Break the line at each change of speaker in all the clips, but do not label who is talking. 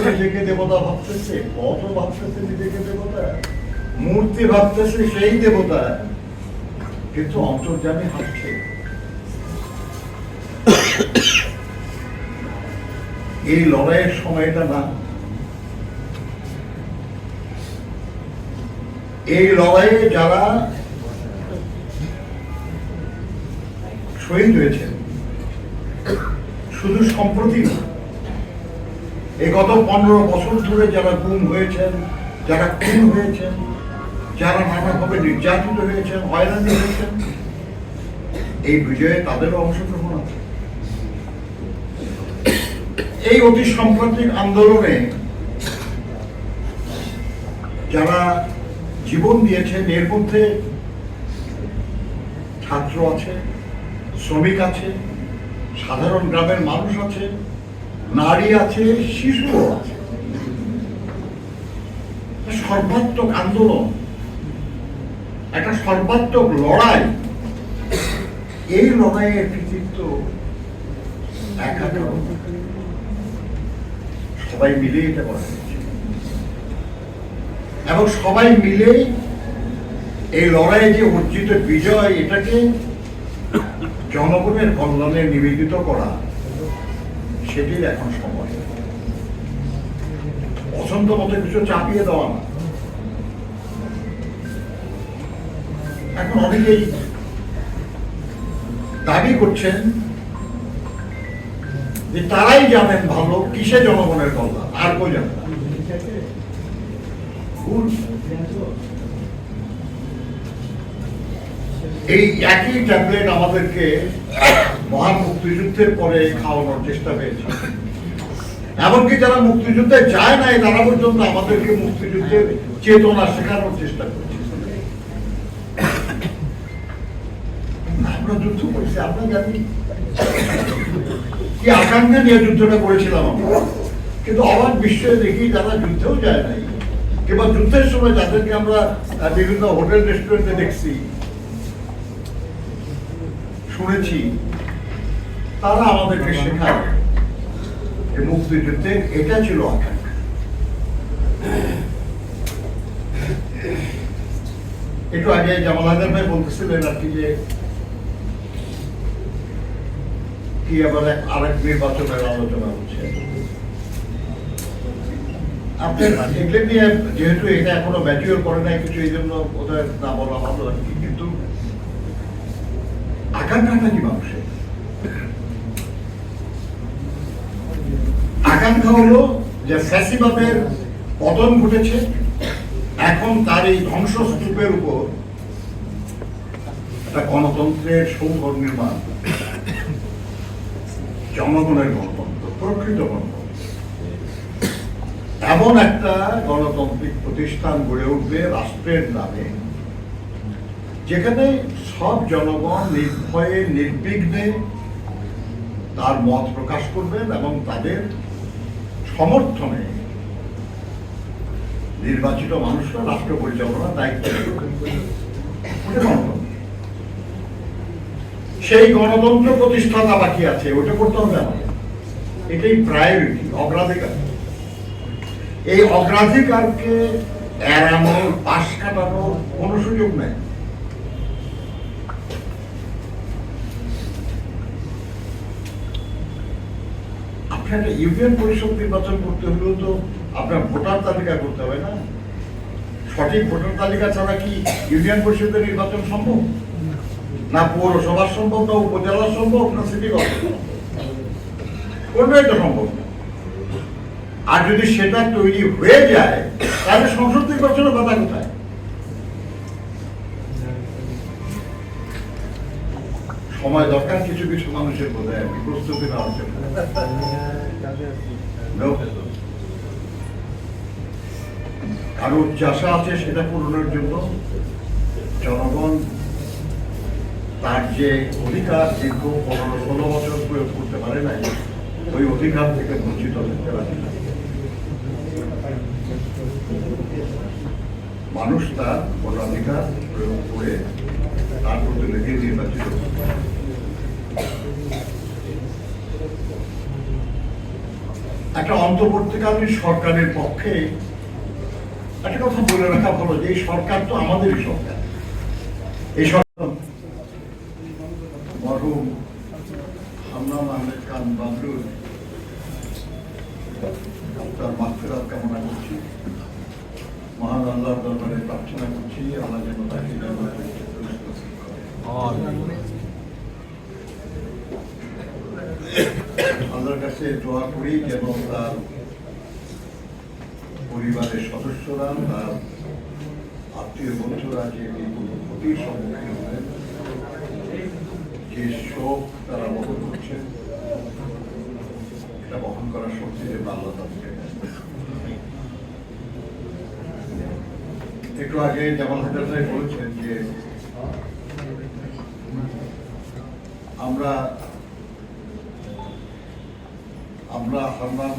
নিজেকে দেবতা ভাবতেছে কত ভাবতেছে নিজেকে দেবতা, মূর্তি ভাবতেছে সেই দেবতা। কিন্তু অন্তর্জামী ভাবছে এই লড়াইয়ের সময়টা না। এই লড়াইয়ে যারা শহীদ হয়েছেন, শুধু সম্প্রতি না এই গত পনেরো বছর ধরে যারা গুম হয়েছেন, যারা খুন হয়েছেন, যারা নানাভাবে নির্যাতিত হয়েছেন, হয়রানি হয়েছেন, এই বিজয়ে তাদেরও অংশগ্রহণ আছে। এই অতি সাম্প্রতিক আন্দোলনে যারা জীবন দিয়েছেন, এর মধ্যে ছাত্র আছে, শ্রমিক আছে, সাধারণ গ্রামের মানুষ আছে নারী আছে, শিশুও আছে। সর্বাত্মক আন্দোলন। একটা সর্বাত্মক লড়াই। এই লড়াইয়ের কৃতিত্ব সবাই মিলে এটা করা এবং সবাই মিলেই এই লড়াইয়ে যে অর্জিত বিজয়, এটাকে জনগণের কল্যাণে নিবেদিত করা। সেটির এখন সময়। পছন্দ মতো কিছু চাপিয়ে দেওয়া না এখন অনেকেই দাবি করছেন যে তারাই জানেন ভালো, কিসে জনগণের কল্যাণ আর কেউ জানে না। ভুল। এই একই ট্যাবলেট আমাদেরকে মহান মুক্তিযুদ্ধের পরে খাওয়ানোর চেষ্টা হয়েছে। এমনকি যারা মুক্তিযুদ্ধে যায় নাই, তারা পর্যন্ত আমাদেরকে মুক্তিযুদ্ধের চেতনা শেখানোর চেষ্টা করছে। আমরা যুদ্ধ করছি, আমরা জানি। কি আকাঙ্ক্ষা নিয়ে যুদ্ধটা করেছিলাম আমরা। কিন্তু বিশ্বে দেখি যারা যুদ্ধেও যায় নাই, কিংবা যুদ্ধের সময় যাদেরকে আমরা বিভিন্ন হোটেল, রেস্টুরেন্টে দেখছি, শুনেছি তারা আমাদেরকে শেখায়। যে মুক্তিযুদ্ধের এটা ছিল আকাঙ্ক্ষা। একটু আগে জামাল হায়দার ভাই বলতেছিলেন আর কি যে, কি আবার আরেক নির্বাচনের আলোচনা হচ্ছে। আপনার এগুলো নিয়ে যেহেতু এটা এখনও ম্যাচিওর করে নাই, কিছু এই জন্য ওদের না বলা ভালো আর কি, কিন্তু আকাঙ্ক্ষাটা কি মানুষের? আকাঙ্ক্ষা হলো যে ফ্যাসিবাদের পতন ঘটেছে। এখন তার এই ধ্বংসস্তূপের উপর একটা গণতন্ত্রের সৌধ নির্মাণ। জনগণের গণতন্ত্র, প্রকৃত গণতন্ত্র। এমন একটা গণতান্ত্রিক প্রতিষ্ঠান গড়ে উঠবে রাষ্ট্রের নামে, যেখানে সব জনগণ নির্ভয়ে, নির্বিঘ্নে তার মত প্রকাশ করবেন এবং তাদের সমর্থনে নির্বাচিত মানুষরা রাষ্ট্র পরিচালনার দায়িত্ব। সেই গণতন্ত্র প্রতিষ্ঠাতা বাকি আছে ওটা করতে হবে আমাদের। এটাই প্রায়োরিটি অগ্রাধিকার। এই অগ্রাধিকারকে এড়ানোর, পাশ কাটানোর কোনো সুযোগ নেই। আপনাকে ইউনিয়ন পরিষদ নির্বাচন করতে হলেও তো আপনার ভোটার তালিকা করতে হবে না? সঠিক ভোটার তালিকা ছাড়া কি ইউনিয়ন পরিষদের নির্বাচন সম্ভব? না পৌরসভার সম্ভব, না উপজেলা সম্ভব, না সিটি কর্পোরেশন কোনটাই তো সম্ভব না। আর যদি সেটা তৈরি হয়ে যায়, তাহলে সংসদ নির্বাচনের কথা কোথায়? সময় দরকার, কিছু কিছু মানুষের বোধ হয় প্রস্তুতি নেওয়ার চাষা আছে সেটা পূরণের জন্য। জনগণ তার যে অধিকার দীর্ঘ পনেরো ষোলো বছর প্রয়োগ করতে পারে নাই, ওই অধিকার থেকে বঞ্চিত হতে রাজি না। মানুষ তার ভোটাধিকার প্রয়োগ করে তার প্রতিনিধি নির্বাচিত একটা অন্তর্বর্তীকালীন সরকারের পক্ষে একটা কথা বলে রাখা ভালো যে সরকার তো আমাদেরই সরকার। এই সরকার মরহুম হান্নান আহমেদ খান বাবলুর। তার মাফিরাত কামনা করছি। মহান আল্লাহর দরবারে প্রার্থনা করছি, আল্লাহ যেন তাকে যেন উপস্থিত করে। আল্লাহর কাছে দোয়া করি যেন তার পরিবারের সদস্যরা তার আত্মীয় বন্ধুরা যে বিপুল ক্ষতির সম্মুখীন হলেন, যে শোক তারা বহন করছেন, এটা বহন করার শক্তি যেন আল্লাহ তাদেরকে একটু আগে যেমন হাজার সাহেব বলেছেন যে আমরা আমরা হারমান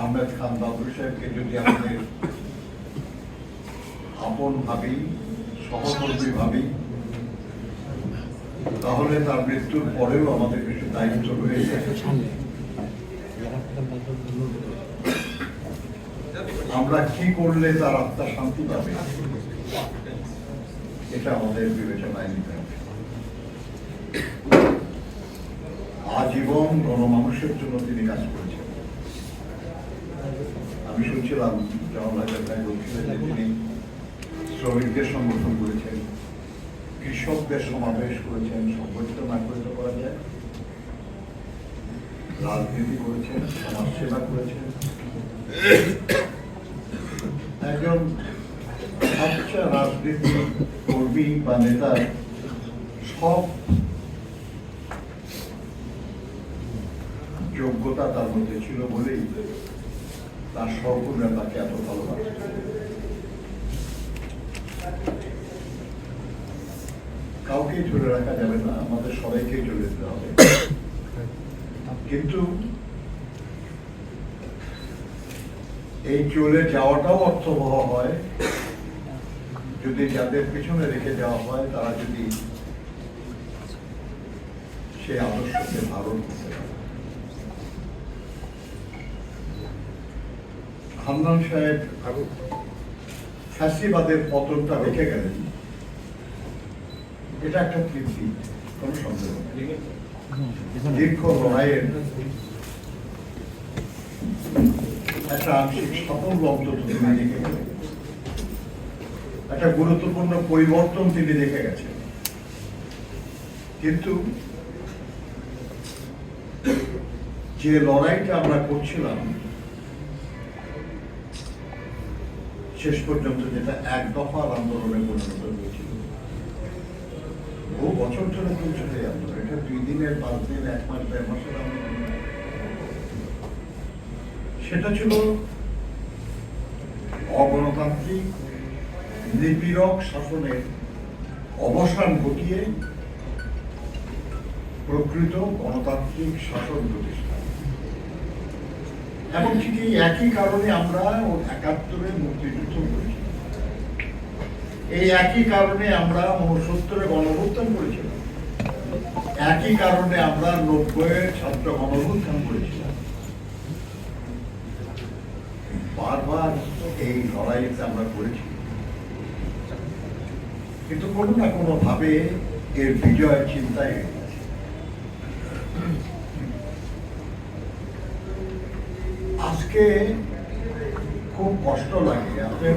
আহমেদ খান বাবুর সাহেবকে যদি আমাদের আপন ভাবি, সহকর্মী ভাবি, তাহলে তার মৃত্যুর পরেও আমাদের কিছু দায়িত্ব রয়েছে। আমরা কি করলে তার আত্মা শান্তি পাবে? এটা আমাদের বিবেচনায় নিতে হবে। আজীবন গণমানুষের জন্য তিনি কাজ করেছেন। আমি শুনছিলাম জওয়াহরলাল তিনি শ্রমিকদের সংগঠন করেছেন, কৃষকদের সমাবেশ করেছেন, সংগঠিত না করে তো করা যায়। রাজনীতি করেছেন সমাজ সেবা করেছেন। একজন সচ্চা রাজনীতি কর্মী বা নেতার সব যোগ্যতা তার মধ্যে ছিল বলেই তার সহকর্মীরা তাকে এত ভালোবাসে। কাউকে ধরে রাখা যাবে না, আমাদের সবাইকে চলে যেতে হবে। কিন্তু এই চলে যাওয়াটাও অর্থবহ হয়। যদি যাদের পিছনে রেখে যাওয়া হয়, তারা যদি সেই আদর্শকে ধারণ করতে পারে। হান্নান সাহেব ফ্যাসিবাদের পতনটা রেখে গেলেন। এটা একটা তৃপ্তি কোনো সন্দেহ দীর্ঘ লড়াইয়ের একটা আংশিক সাফল্য অন্তত তিনি রেখে গেলেন। একটা গুরুত্বপূর্ণ পরিবর্তন তিনি রেখে গেছেন। কিন্তু যে লড়াইটা আমরা করছিলাম শেষ পর্যন্ত যেটা এক দফার আন্দোলনে পরিণত হয়েছিল। বহু বছর ধরে চলছে এই আন্দোলন। এটা দুই দিনের, পাঁচ দিন, এক মাস, দেড় মাসের আন্দোলন। সেটা ছিল অগণতান্ত্রিক, নিপীড়ক শাসনের অবসান ঘটিয়ে প্রকৃত গণতান্ত্রিক শাসন প্রতিষ্ঠা। এবং ঠিক এই একই কারণে আমরা একাত্তরে মুক্তিযুদ্ধ করেছি। এই একই কারণে আমরা উনসত্তরে গণভুত্থান করেছিলাম। একই কারণে আমরা নব্বইয়ের ছাত্র গণভুত্থান করেছিলাম। বারবার এই লড়াইতে আমরা করেছি। কিন্তু কোনো না কোনো ভাবে এর বিজয় চিন্তায় আজকে খুব কষ্ট লাগে। আপনার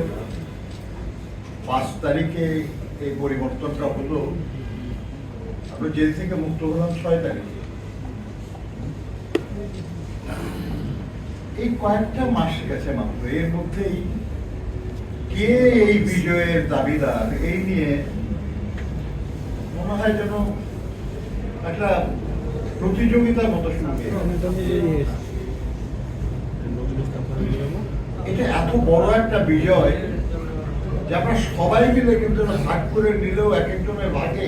পাঁচ তারিখে এই পরিবর্তনটা হলো। আমরা জেল থেকে মুক্ত হলাম ছয় তারিখে। এই কয়েকটা মাস গেছে মাত্র। এর মধ্যেই কে এই বিজয়ের দাবিদার? এই নিয়ে মনে হয় যেন একটা প্রতিযোগিতার মতো শুরু হয়ে গেছে। এটা এত বড় একটা বিজয় যে সবাই মিলে কিন্তু ভাগ করে নিলেও এক একজনের ভাগে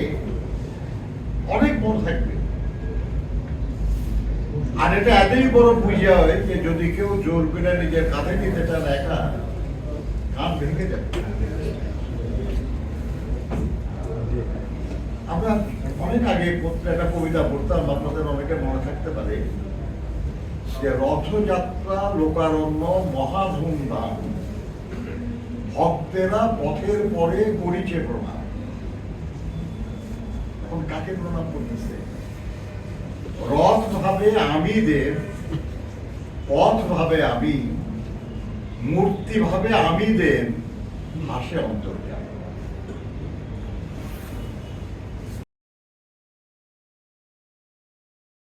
অনেক মন থাকবে। আর এটা এতই বড় যে যদি কেউ জোর করে নিজের কাঁধে নিতে চান একা কান ভেঙে যাবে। আমরা অনেক আগে একটা কবিতা পড়তাম, আপনাদের অনেকে মনে থাকতে পারে। যে রথযাত্রা লোকারণ্য মহাধুমধাম ভক্তেরা পথের পরে করিছে প্রণাম। এখন কাকে প্রণাম করতেছে? রথ ভাবে আমি দেব, পথ ভাবে আমি, মূর্তি ভাবে আমি দেব হাসে অন্তর্যামী।